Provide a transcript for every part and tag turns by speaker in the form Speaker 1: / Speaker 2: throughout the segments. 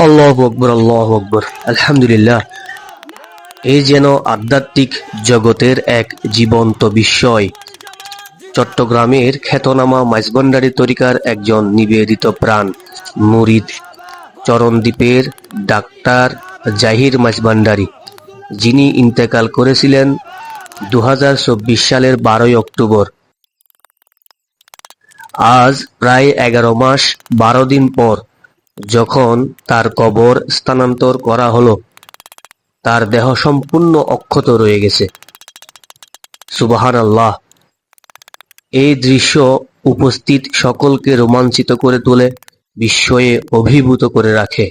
Speaker 1: আল্লাহ আকবর আল্লাহ আকবর। আলহামদুলিল্লাহ। এই যেন আধ্যাত্মিক জগতের এক জীবন্ত বিস্ময়। চট্টগ্রামের খ্যাতনামা মাইজভান্ডারী তরিকার একজন নিবেদিত প্রাণ, মুরিদ চরণদ্বীপের ডাক্তার জাহির মাইজভান্ডারী। যিনি ইন্তেকাল করেছিলেন দুহাজার চব্বিশ সালের বারোই অক্টোবর। আজ প্রায় এগারো মাস, বারো দিন পর যখন তার কবর স্থানান্তর করা হলো, তার দেহ সম্পূর্ণ অক্ষত রয়ে গেছে। সুবাহান আল্লাহ এই দৃশ্য উপস্থিত সকলকে রোমাঞ্চিত করে তোলে, বিস্ময়ে অভিভূত করে রাখে।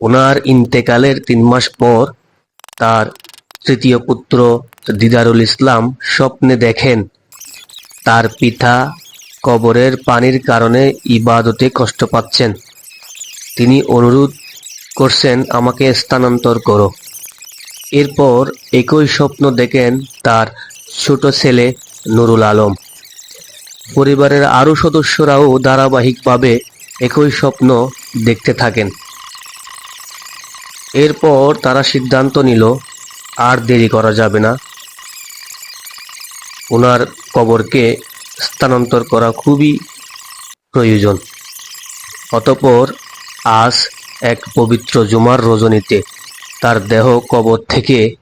Speaker 1: ওনার ইন্তেকালের তিন মাস পর তার তৃতীয় পুত্র দিদারুল ইসলাম স্বপ্নে দেখেন, তার পিতা কবরের পানির কারণে ইবাদতে কষ্ট পাচ্ছেন। তিনি অনুরোধ করছেন, আমাকে স্থানান্তর করো। এরপর একই স্বপ্ন দেখেন তার ছোট ছেলে নুরুল আলম। পরিবারের আরও সদস্যরাও ধারাবাহিকভাবে একই স্বপ্ন দেখতে থাকেন। এরপর তারা সিদ্ধান্ত নিল, আর দেরি করা যাবে না। ওনার কবরকে স্থানান্তর করা খুবই প্রয়োজন। অতপর আজ এক পবিত্র জুমার রজনীতে তার দেহ কবর থেকে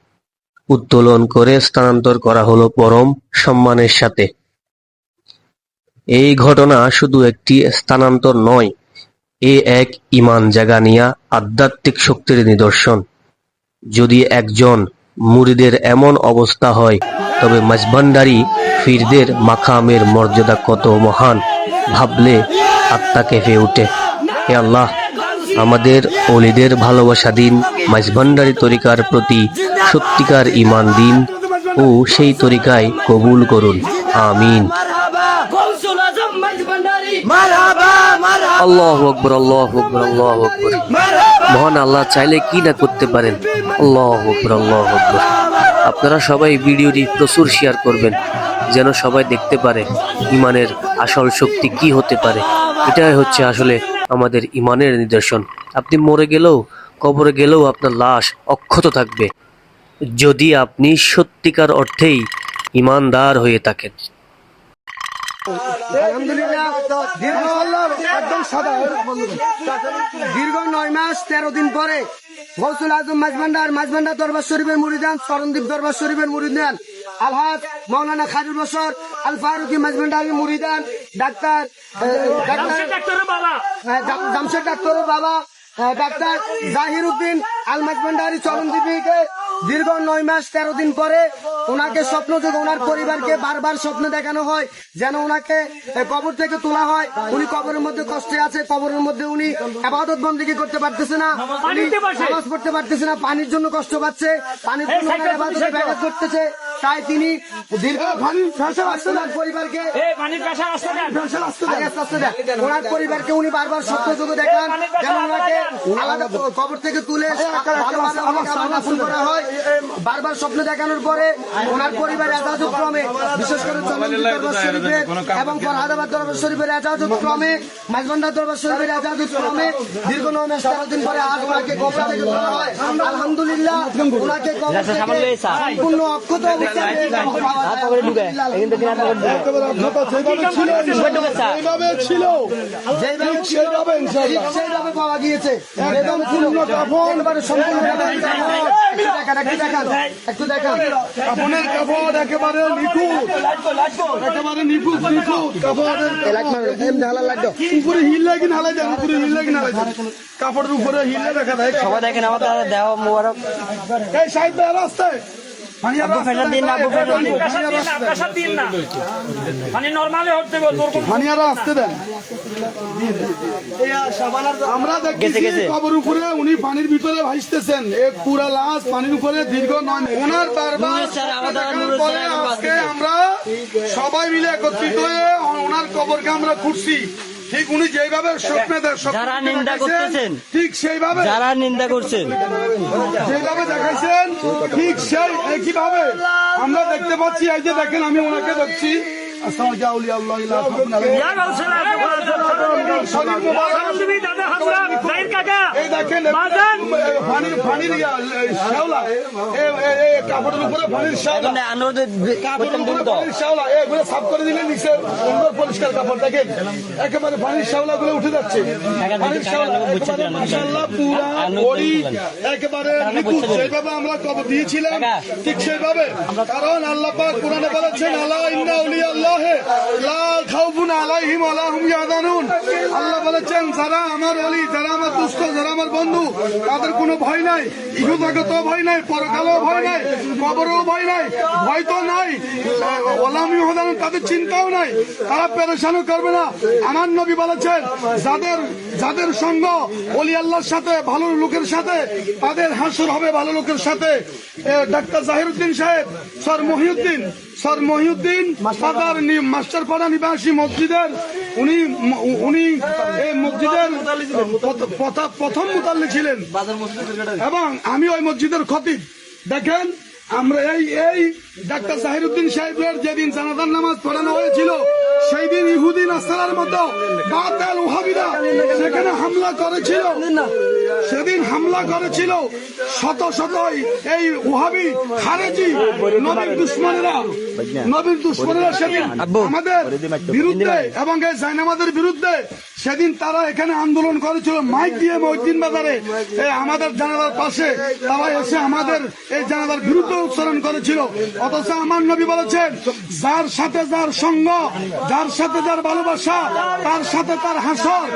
Speaker 1: উত্তোলন করে স্থানান্তর করা হলো পরম সম্মানের সাথে। এই ঘটনা শুধু একটি স্থানান্তর নয়, এ এক ইমান জাগানিয়া আধ্যাত্মিক শক্তির নিদর্শন। যদি একজন মুরিদের এমন অবস্থা হয় তবে মাঝভান্ডারি ফিরদের মাখামের মর্যাদা কত মহান ভাবলে আত্মা কেঁপে ওঠে। হে আল্লাহ আমাদের অলিদের ভালোবাসা দিন মাঝভান্ডারি তরিকার প্রতি সত্যিকার ইমান দিন ও সেই তরিকায় কবুল করুন। আমিন। আল্লাহ আকবর আল্লাহ আকবর আল্লাহ আকবর। মহান আল্লাহ চাইলে কি না করতে পারেন? আল্লাহ আল্লাহ আপনারা সবাই ভিডিওটি প্রচুর শেয়ার করবেন, যেন সবাই দেখতে পারে ইমানের আসল শক্তি কি হতে পারে। এটাই হচ্ছে আসলে আমাদের ইমানের নিদর্শন। আপনি মরে গেলেও, কবরে গেলেও আপনার লাশ অক্ষত থাকবে। যদি আপনি সত্যিকার অর্থেই ইমানদার হয়ে থাকেন।
Speaker 2: আলহামদুলিল্লাহ দীর্ঘ একদম সাদা দীর্ঘ নয় মাস তেরো দিন পরে গৌসুল আজম মাঝভান্ডার মাঝভান্ডার দরবার শরীফের মুরিদান চরণদ্বীপ দরবার শরীফের মুরিদান আলহাজ মৌলানা খাজুল বসর আল ফারুকি মাঝভান্ডারের মুরিদান ডাক্তার জামশেদ ডাক্তারের বাবা। ডাক্তার জাহির উদ্দিন আলমাজ ভান্ডারি চরণদ্বীপীকে দীর্ঘ নয় মাস তেরো দিন পরে ওনাকে স্বপ্ন যুগে ওনার পরিবারকে বারবার স্বপ্ন দেখানো হয় যেন ওনাকে কবর থেকে তোলা হয়। উনি কবরের মধ্যে কষ্টে আছে কবরের মধ্যে উনি আবাদত বন্দিকে করতে পারতেছে না। নামাজ পড়তে পারতেছে না পানির জন্য কষ্ট পাচ্ছে পানির জন্য ব্যাঘাত করতেছে তাই তিনি দীর্ঘ পরিবারকে।
Speaker 3: কাছে আসতে দেন।
Speaker 2: দেখ। ওনার পরিবারকে উনি বারবার সত্য যোগে দেখান। যেন ওনাকে আলাদা কবর থেকে তুলে করা হয়। বারবার স্বপ্ন দেখানোর পরে ওনার পরিবার এজাজত ক্রমে বিশেষ করে এবং ফরহাদাবাদ দরবার শরীফের এজাজত ক্রমে মাঝবান্ডার দরবার শরীফের এজাজত ক্রমে দীর্ঘ নয় মাস তেরো দিন পরে আজ ওনাকে কবর থেকে তোলা হয়। আলহামদুলিল্লাহ ওনাকে কবর থেকে সম্পূর্ণ অক্ষত
Speaker 4: সেইভাবে
Speaker 2: পাওয়া গিয়েছে। একদম পূর্ণ একটু দেখান একটু দেখান
Speaker 4: কাপড়ের কাপড় একেবারে নিখুঁত। একেবারে নিখুঁত নিখুঁত। কাপড়ের উপরে হিল লাগি দেন উপরে হিল লাগি দেন কাপড়ের উপরে হিলে দেখা দেয়
Speaker 5: সবাই দেখেন আমার দাদা দেহ মোবারক।
Speaker 4: এই সাইড রাস্তায়। আমরা দেখতেছি। কবর উপরে উনি পানির ভিতরে ভাসতেছেন। এক পুরা লাশ পানির উপরে দীর্ঘ নয় ওনার বারবার আজকে আমরা সবাই মিলে একত্রিত হয়ে ওনার কবরকে আমরা খুঁজছি। ঠিক উনি যেভাবে স্বপ্নে
Speaker 5: যারা নিন্দা করতেছেন।
Speaker 4: ঠিক সেইভাবে
Speaker 5: যারা নিন্দা করছেন
Speaker 4: যেভাবে দেখাইছেন ঠিক সেই একইভাবে আমরা দেখতে পাচ্ছি এই যে দেখেন আমি ওনাকে দেখছি আল্লাহ পরিষ্কার কাপড় একেবারে শ্যাওলা গুলো উঠে যাচ্ছে পুরা একেবারে আমরা কবর দিয়েছিলাম ঠিক সেইভাবে। কারণ আল্লাহ পাক কোরআনে বলেছেন, আলা ইন্না আউলিয়া আল্লাহ ہے۔ لا خوف علیہم ولا هم یحزنون۔ আল্লাহ বলেছেন যারা আমার অলি যারা আমার দুষ্ট যারা আমার বন্ধু তাদের কোনো ভয় নাই। ইহুদাগত ভয় নাই পরকালেও ভয় নাই কবরেও ভয় নাই ভয় তো নাই। ওলাম ইহুদানুন তাদের চিন্তাও নাই। তারা পেরেশানও করবে না। আমার নবী বলেছেন যাদের যাদের সঙ্গ অলি আল্লাহর সাথে ভালো লোকের সাথে তাদের হাসর হবে ভালো লোকের সাথে। ডাক্তার জাহিরুদ্দিন সাহেব sir Mohiuddin sir Mohiuddin master পাড়া নিবাসী মসজিদের উনি উনি এই মসজিদের প্রথ- প্রথ- প্রথম মুতাল্লি ছিলেন। এবং আমি ওই মসজিদের খতিব। দেখেন আমরা এই এই ডাক্তার জাহিরুদ্দিন সাহেবের যেদিন জানাজার নামাজ পড়ানো হয়েছিল সেই দিন ইহুদিন আস্তালার মতো বাতাল ওহাবিরা সেখানে হামলা করেছিল। সেদিন হামলা করেছিল শত শত এই ওহাবি খারেজি নবীর দুশ্মনেরা। নবীর দুশ্মনেরা সেদিন আমাদের বিরুদ্ধে এবং এই জাইনামাদের বিরুদ্ধে সেদিন তারা এখানে আন্দোলন করেছিল মাইক দিয়ে মহিদ্দিন বাজারে। আমাদের জানালার পাশে তারা এসে আমাদের এই জানালার বিরুদ্ধে উচ্চারণ করেছিল। অথচ আমার নবী বলেছেন যার সাথে যার সঙ্গ যার সাথে যার ভালোবাসা তার সাথে তার হাসর।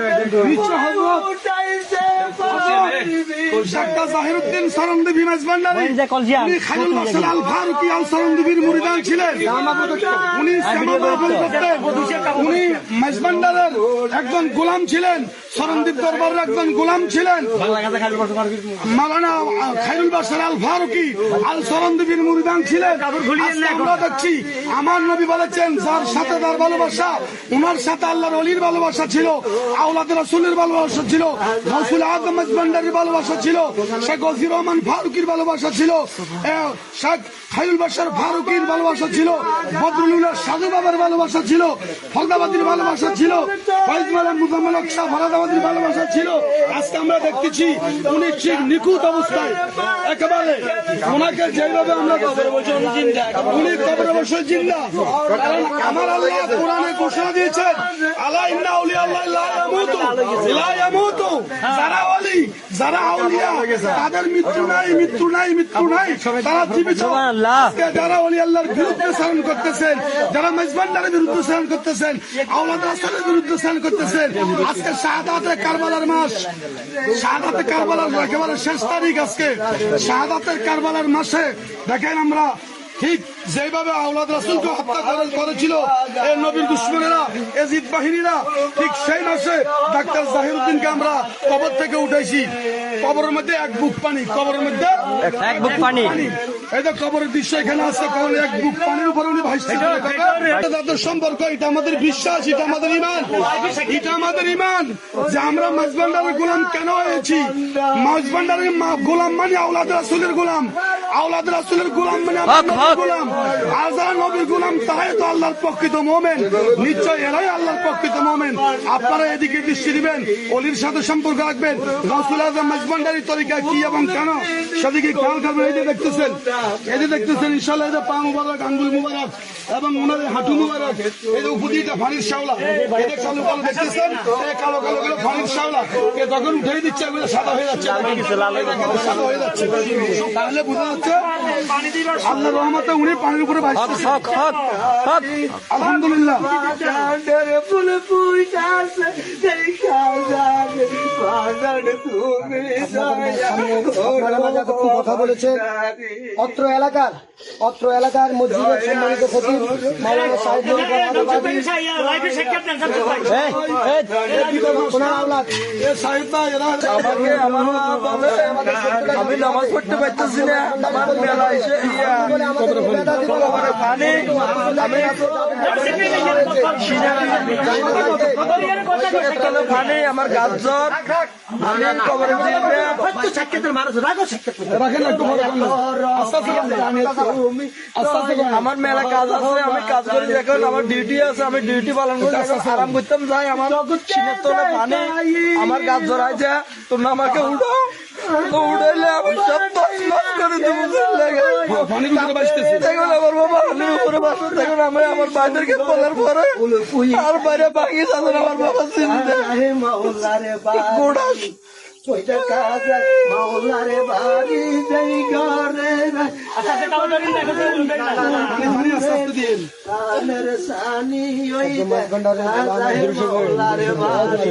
Speaker 4: জাহিরুদ্দিন সরন্দীপ হিমেশ ভান্ডারী উনি খালিল মাসাল আল ফারুকি আল সরন্দীপের মুরিদান ছিলেন। উনি শ্যামা উনি মেজবান্ডারের একজন গোলাম ছিলেন। সরন্দীপ দরবারের একজন গোলাম ছিলেন। মালানা খাইরুল বাসার আল ফারুকি আল সরন্দীপের মুরিদান ছিলেন। আমরা দেখছি আমার নবী বলেছেন যার সাথে তার ভালোবাসা ওনার সাথে আল্লাহর অলির ভালোবাসা ছিল আওলাদ রাসুলের ভালোবাসা ছিল রসুল আজম মেজবান্ডারের ভালোবাসা ছিল শেখ গজির রহমান ফারুকির ভালোবাসা ছিল শেখ খাইরুল বাসার ফারুকির ভালোবাসা ছিল বদরুল্লাহ সাধু বাবার ভালোবাসা ছিল ফলদাবাদির ভালোবাসা ছিল ফয়জমালা মুজাম্মল শাহ ফলাদাবাদির ভালোবাসা ছিল, আজকে আমরা দেখতেছি উনি ঠিক নিখুঁত অবস্থায়। একেবারে ওনাকে যেভাবে আমরা উনি কবরে বসে জিন্দা। কারণ আমার আল্লাহ কোরআনে ঘোষণা দিয়েছেন যারা তাদের মৃত্যু নাই মৃত্যু নাই মৃত্যু নাই। তারা করতেছেন মেজবান্ডারের বিরুদ্ধে স্মরণ করতেছেন, আওলাদ রাসূলের বিরুদ্ধে করতেছেন, আজকে শাহাদাতে কারবালার মাস। শাহাদাতে কারবালার একেবারে শেষ তারিখ আজকে। শাহাদাতের কারবালার মাসে দেখেন আমরা ঠিক যেভাবে আওলাদ রাসুলকে হত্যা করে- করেছিল এই নবীর দুশ্মনেরা এজিদ বাহিনীরা ঠিক সেই মাসে ডাক্তার জাহিরুদ্দিনকে আমরা কবর থেকে উঠাইছি। কবরের মধ্যে এক বুক পানি কবরের মধ্যে
Speaker 5: এক বুক পানি।
Speaker 4: এই যে কবরের দৃশ্য এখানে আছে কবরের এক বুক পানির উপরে উনি তাদের সম্পর্ক এটা আমাদের বিশ্বাস এটা আমাদের ইমান। এটা আমাদের ইমান যে আমরা মাঝবান্ডারের গোলাম কেন হয়েছি? মাঝবান্ডারের মা- গোলাম মানে আওলাদ রাসুলের গোলাম। আওলাদ রাসুলের গোলাম মানে গোলাম। আর নবীর গোলাম তারাই তো আল্লাহর প্রকৃত মোমেন। নিশ্চয় এরাই আল্লাহর প্রকৃত মোমেন। আপনারা এদিকে দৃষ্টি দিবেন অলির সাথে সম্পর্ক রাখবেন। রসুল আজম মাঝবান্ডারি তরিকা কি এবং কেন? সেদিকে খেয়াল করবেন এই যে দেখতেছেন এই যে দেখতেছেন ইনশাল্লাহ এই যে পা মুবারক আঙ্গুল মুবারক এবং ওনার হাঁটু মুবারক এই যে উপদিটা ফানির শাওলা এই যে কালো কালো দেখতেছেন এই কালো কালো গুলো ফানির শাওলা এ যখন উঠে দিচ্ছে সাদা হয়ে যাচ্ছে সাদা হয়ে যাচ্ছে। তাহলে বোঝা যাচ্ছে
Speaker 3: পানি দিবার
Speaker 4: আল্লাহ রহমতে উনি পানির উপরে আলহামদুলিল্লাহ।
Speaker 2: কথা বলেছে অত্র এলাকার অত্র এলাকার মসজিদের সম্মানিত সচিব মাওলানা সাহেব আমি নামাজ পড়তে পারতেছি না। আমার মেলা এসে পানি আমি
Speaker 3: পানি আমার
Speaker 6: আমি কবরে। আমার কাজ আছে আমি কাজ করি দেখুন আমার ডিউটি আছে আমি ডিউটি পালন করি আরাম করতাম যাই আমার সিনের তোলে পানি আমার গাছ জড়াইছে তোমরা আমাকে উঠো তো উঠাইলে আমি সব তছ করে দেবো লাগে পানি উপরে বাঁচতেছি দেখুন আমার বাবা পানির উপরে বাঁচতে দেখুন আমি আমার বাইরেকে বলার পরে আর বাইরে বাকি যাবেন আমার বাবা চিন্তা। গোড়া
Speaker 5: মাওলারে বাড়ি। যাই ঘরে
Speaker 3: আচ্ছা সেটা ওটা কিন্তু এখন তো না।
Speaker 6: পানি আস্তে আস্তে দিন।
Speaker 5: সানি ওই মাওলারে বাড়ি।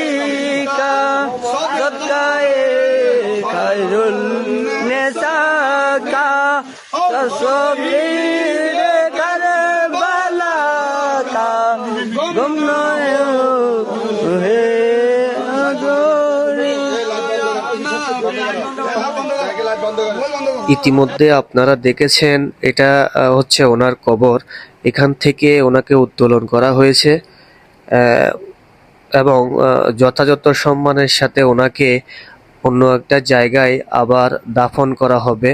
Speaker 4: तस्वीर करबला का गुमनाए है अगोरी
Speaker 1: ইতিমধ্যে আপনারা দেখেছেন এটা আহ, হচ্ছে ওনার কবর এখান থেকে ওনাকে উত্তোলন করা হয়েছে আহ, এবং আহ, যথাযথ সম্মানের সাথে ওনাকে অন্য একটা জায়গায় আবার দাফন করা হবে